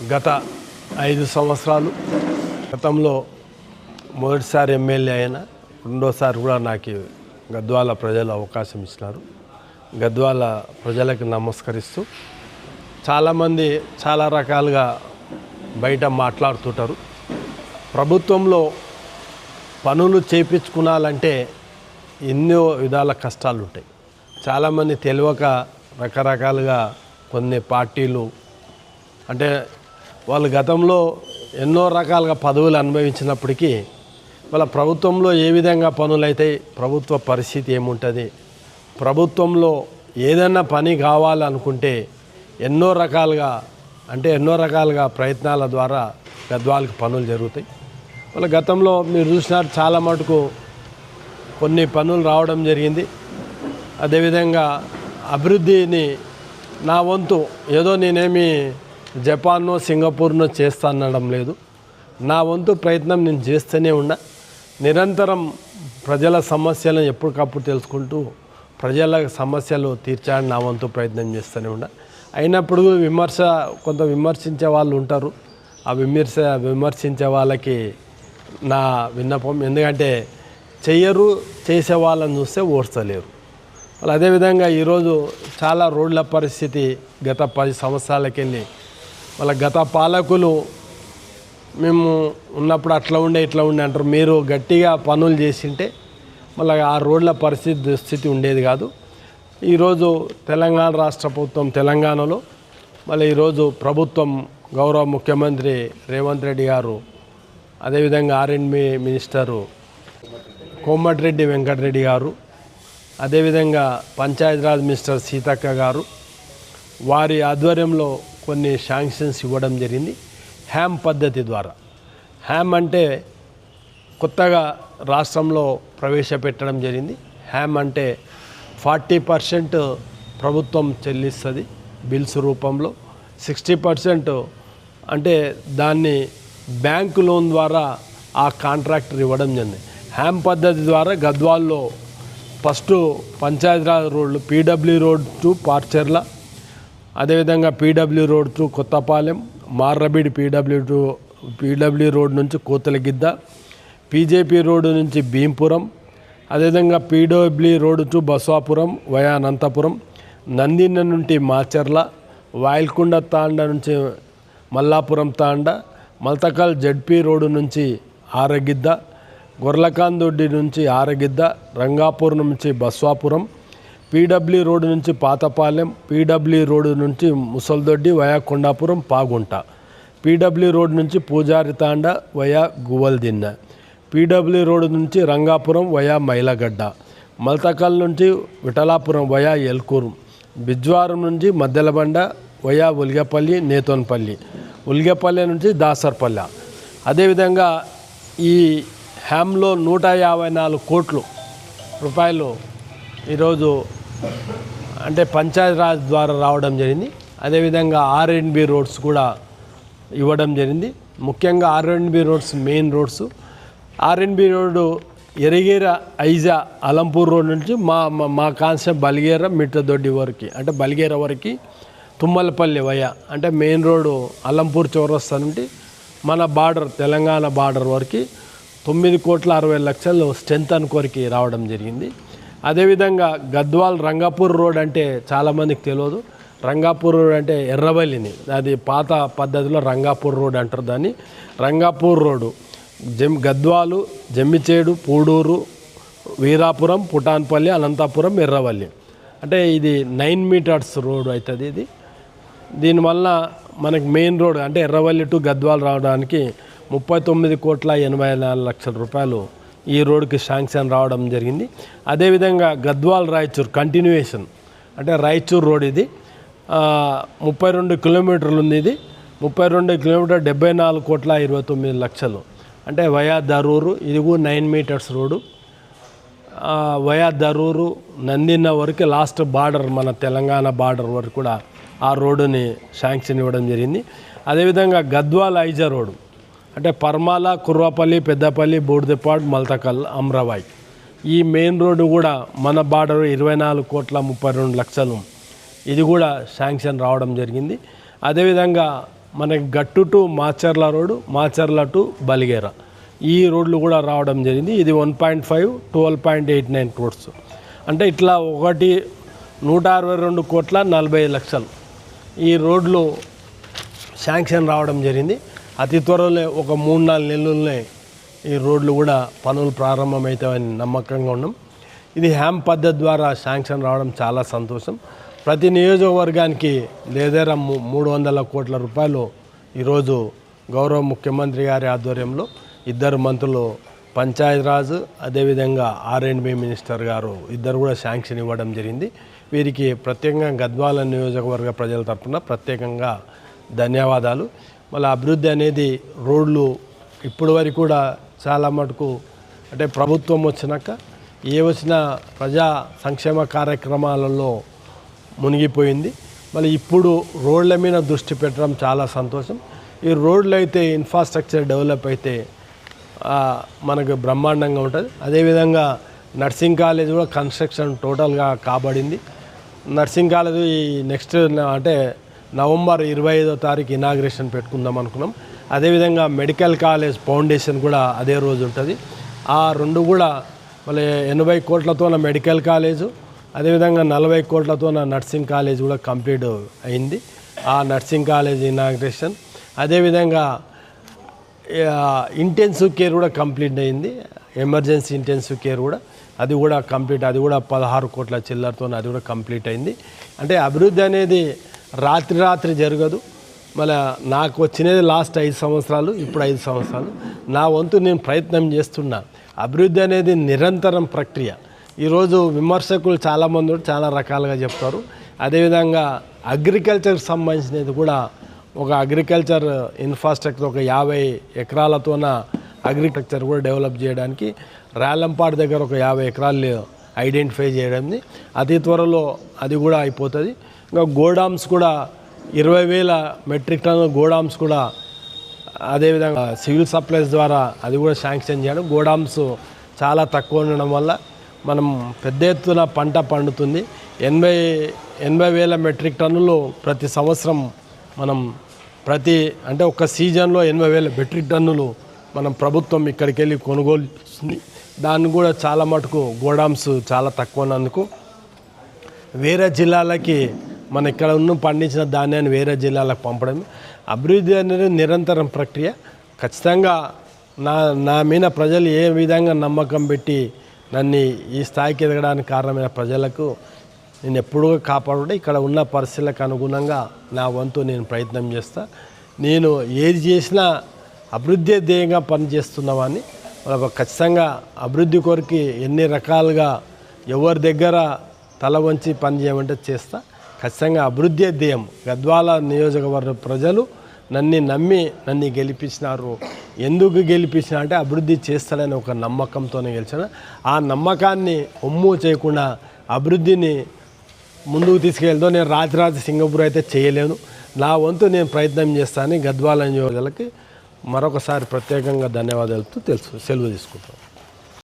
గత ఐదు సంవత్సరాలు గతంలో మొదటిసారి ఎమ్మెల్యే అయిన రెండోసారి కూడా నాకు గద్వాల ప్రజలు అవకాశం ఇచ్చినారు. గద్వాల ప్రజలకు నమస్కరిస్తూ చాలామంది చాలా రకాలుగా బయట మాట్లాడుతుంటారు. ప్రభుత్వంలో పనులు చేయించుకునాలంటే ఎన్నో విధాల కష్టాలు ఉంటాయి చాలామంది తెలియక రకరకాలుగా కొన్ని పార్టీలు అంటే వాళ్ళు గతంలో ఎన్నో రకాలుగా పదవులు అనుభవించినప్పటికీ వాళ్ళ ప్రభుత్వంలో ఏ విధంగా పనులు అవుతాయి ప్రభుత్వ పరిస్థితి ఏముంటుంది ప్రభుత్వంలో ఏదైనా పని కావాలనుకుంటే ఎన్నో రకాలుగా అంటే ఎన్నో రకాలుగా ప్రయత్నాల ద్వారా గద్వాలకు పనులు జరుగుతాయి. వాళ్ళ గతంలో మీరు చూసినారు చాలా మటుకు కొన్ని పనులు రావడం జరిగింది. అదేవిధంగా అభివృద్ధిని నా వంతు ఏదో నేనేమి జపాన్నో సింగపూర్నో చేస్తానడం లేదు. నా వంతు ప్రయత్నం నేను చేస్తూనే ఉన్నా. నిరంతరం ప్రజల సమస్యలను ఎప్పటికప్పుడు తెలుసుకుంటూ ప్రజల సమస్యలు తీర్చాలని నా వంతు ప్రయత్నం చేస్తూనే ఉన్నా. అయినప్పుడు విమర్శ కొంత విమర్శించే వాళ్ళు ఉంటారు. ఆ విమర్శ విమర్శించే వాళ్ళకి నా విన్నపం. ఎందుకంటే చెయ్యరు చేసే వాళ్ళని చూస్తే ఓడ్చలేరు వాళ్ళు అదేవిధంగా ఈరోజు చాలా రోడ్ల పరిస్థితి గత పది సంవత్సరాలకెళ్ళి వాళ్ళ గత పాలకులు మేము ఉన్నప్పుడు అట్లా ఉండే ఇట్లా ఉండే అంటారు. మీరు గట్టిగా పనులు చేసింటే మళ్ళీ ఆ రోడ్ల పరిస్థితి దుస్థితి ఉండేది కాదు. ఈరోజు తెలంగాణ రాష్ట్ర ప్రభుత్వం తెలంగాణలో మళ్ళీ ఈరోజు ప్రభుత్వం గౌరవ ముఖ్యమంత్రి రేవంత్ రెడ్డి గారు అదేవిధంగా ఆర్ఎండ్బి మినిస్టరు కోమటిరెడ్డి వెంకటరెడ్డి గారు అదేవిధంగా పంచాయతీరాజ్ మినిస్టర్ సీతక్క గారు వారి ఆధ్వర్యంలో కొన్ని శాంక్షన్స్ ఇవ్వడం జరిగింది. హ్యామ్ పద్ధతి ద్వారా. హ్యామ్ అంటే కొత్తగా రాష్ట్రంలో ప్రవేశపెట్టడం జరిగింది. హ్యామ్ అంటే ఫార్టీ పర్సెంట్ ప్రభుత్వం చెల్లిస్తుంది బిల్స్ రూపంలో. సిక్స్టీ పర్సెంట్ అంటే దాన్ని బ్యాంకు లోన్ ద్వారా ఆ కాంట్రాక్టర్ ఇవ్వడం జరిగింది. హ్యామ్ పద్ధతి ద్వారా గద్వాల్లో ఫస్ట్ పంచాయతీరాజ్ రోడ్లు పీడబ్ల్యూ రోడ్ టు పార్చర్ల అదేవిధంగా PW road to Kothapalem Marrabidi PW to PW road నుంచి కోతలగిద్ద పీజేపీ రోడ్డు నుంచి భీంపురం అదేవిధంగా PW road to Baswapuram via Anantapuram Nandina నుండి మాచర్ల వాయిల్కొండ తాండ నుంచి మల్లాపురం తాండ మల్తకల్ జడ్పీ రోడ్డు నుంచి ఆరగిద్ద గొర్లకాందొడ్డి నుంచి ఆరగిద్ద రంగాపూర్ నుంచి బస్వాపురం పీడబ్ల్యూ రోడ్డు నుంచి పాతపాలెం పీడబ్ల్యూ రోడ్డు నుంచి Musaldoddi via Kondapuram Pagunta. PW road నుంచి Pujari Thanda via Guvaldinna. PW road నుంచి రంగాపురం వయా మైలగడ్డ. మల్తకల్ నుంచి విఠలాపురం వయా ఎల్కూరు. బిజ్వారం నుంచి మద్దెలబండ వయా ఉలిగపల్లి నేతోన్పల్లి. ఉలిగపల్లి నుంచి దాసర్పల్లె. అదేవిధంగా ఈ హ్యామ్లో నూట యాభై నాలుగు కోట్లు రూపాయలు ఈరోజు అంటే పంచాయతీరాజ్ ద్వారా రావడం జరిగింది. అదేవిధంగా ఆర్ఎన్బి రోడ్స్ కూడా ఇవ్వడం జరిగింది. ముఖ్యంగా R N B roads main roads. R N B road Eragera Aiza Alampur road నుంచి మా మా- కాన్సెప్ట్ బలిగేర మిట్టదొడ్డి వరకు అంటే బలిగేర వరకు తుమ్మలపల్లి వయ అంటే మెయిన్ రోడ్డు అలంపూర్ చౌరస్తా నుండి మన బార్డర్ తెలంగాణ బార్డర్ వరకు తొమ్మిది కోట్ల అరవై లక్షలు స్ట్రెంత్ అనుకోరికి రావడం జరిగింది. అదేవిధంగా గద్వాల్ రంగాపూర్ రోడ్ అంటే చాలామందికి తెలియదు. రంగాపూర్ రోడ్ అంటే ఎర్రవల్లిని అది పాత పద్ధతిలో రంగాపూర్ రోడ్ అంటారు దాన్ని. రంగాపూర్ రోడ్డు జమ్ గద్వాలు జమ్మిచేడు పూడూరు వీరాపురం పుటాన్పల్లి అనంతపురం ఎర్రవల్లి అంటే ఇది నైన్ మీటర్స్ రోడ్ అవుతుంది ఇది. దీనివల్ల మనకి మెయిన్ రోడ్ అంటే ఎర్రవల్లి టు గద్వాల్ రావడానికి ముప్పై తొమ్మిది కోట్ల ఎనభై నాలుగు లక్షల రూపాయలు ఈ రోడ్డుకి శాంక్షన్ రావడం జరిగింది. అదేవిధంగా గద్వాల్ రాయచూర్ కంటిన్యూయేషన్ అంటే రాయచూర్ రోడ్ ఇది. ముప్పై రెండు కిలోమీటర్లు ఉంది ఇది. ముప్పై రెండు కిలోమీటర్ డెబ్బై నాలుగు కోట్ల ఇరవై తొమ్మిది లక్షలు. అంటే వయా దరూరు ఇది కూడా nine meters road. Via Darur Nandinna వరకు లాస్ట్ బార్డర్ మన తెలంగాణ బార్డర్ వరకు కూడా ఆ రోడ్డుని శాంక్షన్ ఇవ్వడం జరిగింది. అదేవిధంగా గద్వాల్ ఐజా రోడ్డు. అంటే పర్మాల కుర్రాపల్లి పెద్దపల్లి బూడిదపాడ్ మల్తకల్ అమ్రాబాయ్ ఈ మెయిన్ రోడ్డు కూడా మన బార్డర్ ఇరవై నాలుగు కోట్ల ముప్పై రెండు లక్షలు. ఇది కూడా శాంక్షన్ రావడం జరిగింది. అదేవిధంగా మనకి Gattu to Macherla road Macherla to Baligera. ఈ రోడ్లు కూడా రావడం జరిగింది. ఇది one point five twelve point eight nine crores అంటే ఇట్లా ఒకటి నూట అరవై రెండు కోట్ల నలభై లక్షలు. ఈ రోడ్లు శాంక్షన్ రావడం జరిగింది. అతి త్వరలో ఒక మూడు నాలుగు నెలల్లోనే ఈ రోడ్లు కూడా పనులు ప్రారంభమవుతాయని నమ్మకంగా ఉన్నాం. ఇది హ్యామ్ పద్ధతి ద్వారా శాంక్షన్ రావడం చాలా సంతోషం. ప్రతి నియోజకవర్గానికి లేదేరా మూ- మూడు వందల కోట్ల రూపాయలు ఈరోజు గౌరవ ముఖ్యమంత్రి గారి ఆధ్వర్యంలో ఇద్దరు మంత్రులు పంచాయతీరాజ్ అదేవిధంగా ఆర్ అండ్ బి మినిస్టర్ గారు ఇద్దరు కూడా శాంక్షన్ ఇవ్వడం జరిగింది. వీరికి ప్రత్యేకంగా గద్వాల నియోజకవర్గ ప్రజల తరఫున ప్రత్యేకంగా ధన్యవాదాలు. మళ్ళీ అభివృద్ధి అనేది రోడ్లు ఇప్పటి వరకు కూడా చాలా మటుకు అంటే ప్రభుత్వం వచ్చినాక ఏ వచ్చిన ప్రజా సంక్షేమ కార్యక్రమాలలో మునిగిపోయింది. మళ్ళీ ఇప్పుడు రోడ్ల మీద దృష్టి పెట్టడం చాలా సంతోషం. ఈ రోడ్లు అయితే ఇన్ఫ్రాస్ట్రక్చర్ డెవలప్ అయితే మనకు బ్రహ్మాండంగా ఉంటుంది. అదేవిధంగా నర్సింగ్ కాలేజ్ కూడా కన్స్ట్రక్షన్ టోటల్గా కాబడింది. నర్సింగ్ కాలేజ్ ఈ నెక్స్ట్ అంటే నవంబర్ ఇరవై ఐదో తారీఖు ఇనాగ్రేషన్ పెట్టుకుందాం అనుకున్నాం. అదేవిధంగా మెడికల్ కాలేజ్ ఫౌండేషన్ కూడా అదే రోజు ఉంటుంది. ఆ రెండు కూడా మళ్ళీ ఎనభై కోట్లతో మెడికల్ కాలేజు అదేవిధంగా నలభై కోట్లతో నర్సింగ్ కాలేజ్ కూడా కంప్లీట్ అయింది. ఆ నర్సింగ్ కాలేజ్ ఇనాగ్రేషన్ అదేవిధంగా ఇంటెన్సివ్ కేర్ కూడా కంప్లీట్ అయింది. ఎమర్జెన్సీ ఇంటెన్సివ్ కేర్ కూడా అది కూడా కంప్లీట్ అది కూడా పదహారు కోట్ల చిల్లరతో అది కూడా కంప్లీట్ అయింది. అంటే అభివృద్ధి అనేది రాత్రి రాత్రి జరగదు. మళ్ళీ నాకు వచ్చినది లాస్ట్ ఐదు సంవత్సరాలు ఇప్పుడు ఐదు సంవత్సరాలు. నా వంతు నేను ప్రయత్నం చేస్తున్నా. అభివృద్ధి అనేది నిరంతరం ప్రక్రియ. ఈరోజు విమర్శకులు చాలామంది చాలా రకాలుగా చెప్తారు. అదేవిధంగా అగ్రికల్చర్కి సంబంధించినది కూడా ఒక అగ్రికల్చర్ ఇన్ఫ్రాస్ట్రక్చర్ ఒక యాభై ఎకరాలతోన అగ్రికల్చర్ కూడా డెవలప్ చేయడానికి రాలంపాడు దగ్గర ఒక యాభై ఎకరాలు ఐడెంటిఫై చేయడంది. అతి త్వరలో అది కూడా అయిపోతుంది. ఇంకా గోడామ్స్ కూడా ఇరవై వేల మెట్రిక్ టన్ గోడామ్స్ కూడా అదేవిధంగా సివిల్ సప్లైస్ ద్వారా అది కూడా శాంక్షన్ చేయడం. గోడామ్స్ చాలా తక్కువ ఉండడం వల్ల మనం పెద్ద ఎత్తున పంట పండుతుంది. ఎనభై ఎనభై వేల మెట్రిక్ టన్నులు ప్రతి సంవత్సరం మనం ప్రతి అంటే ఒక సీజన్లో ఎనభై వేల మెట్రిక్ టన్నులు మనం ప్రభుత్వం ఇక్కడికి వెళ్ళి కొనుగోలు దాన్ని కూడా చాలా మటుకు గోడామ్స్ చాలా తక్కువ ఉన్నందుకు. వేరే జిల్లాలకి మన ఇక్కడ ఉన్న పండించిన ధాన్యాన్ని వేరే జిల్లాలకు పంపడం అభివృద్ధి అనేది నిరంతరం ప్రక్రియ. ఖచ్చితంగా నా నా మీద ప్రజలు ఏ విధంగా నమ్మకం పెట్టి నన్ను ఈ స్థాయికి ఎదగడానికి కారణమైన ప్రజలకు నేను ఎప్పుడూ కాపాడుకుంటే ఇక్కడ ఉన్న పరిస్థితులకు అనుగుణంగా నా వంతు నేను ప్రయత్నం చేస్తా. నేను ఏది చేసినా అభివృద్ధి ధ్యేయంగా పనిచేస్తున్నవాన్ని ఖచ్చితంగా అభివృద్ధి కొరకు ఎన్ని రకాలుగా ఎవరి దగ్గర తల వంచి పని చేయమంటే చేస్తా. ఖచ్చితంగా అభివృద్ధి ధ్యేయం. గద్వాల నియోజకవర్గ ప్రజలు నన్ను నమ్మి నన్ను గెలిపించినారు. ఎందుకు గెలిపించిన అంటే అభివృద్ధి చేస్తాడని ఒక నమ్మకంతోనే గెలిచాను. ఆ నమ్మకాన్ని ఒమ్ము చేయకుండా అభివృద్ధిని ముందుకు తీసుకెళ్తూ నేను రాజరాజ రాత్రి సింగపూర్ అయితే చేయలేను. నా వంతు నేను ప్రయత్నం చేస్తాను గద్వాల నియోజకవర్గాలకి. మరొకసారి ప్రత్యేకంగా ధన్యవాదాలతో తెలుసు సెలవు తీసుకుంటాం